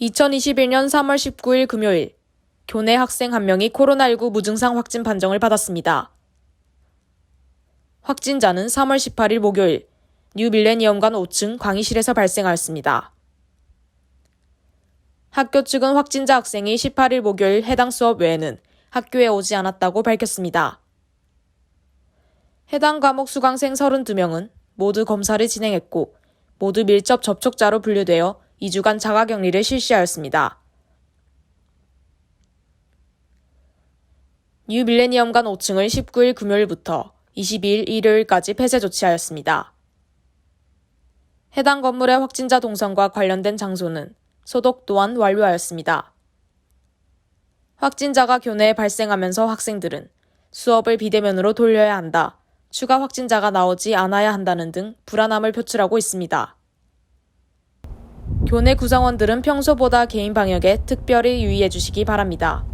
2021년 3월 19일 금요일 교내 학생 한 명이 코로나19 무증상 확진 판정을 받았습니다. 확진자는 3월 18일 목요일 뉴 밀레니엄관 5층 강의실에서 발생하였습니다. 학교 측은 확진자 학생이 18일 목요일 해당 수업 외에는 학교에 오지 않았다고 밝혔습니다. 해당 과목 수강생 32명은 모두 검사를 진행했고 모두 밀접 접촉자로 분류되어 2주간 자가격리를 실시하였습니다. 뉴 밀레니엄관 5층을 19일 금요일부터 22일 일요일까지 폐쇄 조치하였습니다. 해당 건물의 확진자 동선과 관련된 장소는 소독 또한 완료하였습니다. 확진자가 교내에 발생하면서 학생들은 수업을 비대면으로 돌려야 한다, 추가 확진자가 나오지 않아야 한다는 등 불안함을 표출하고 있습니다. 교내 구성원들은 평소보다 개인 방역에 특별히 유의해 주시기 바랍니다.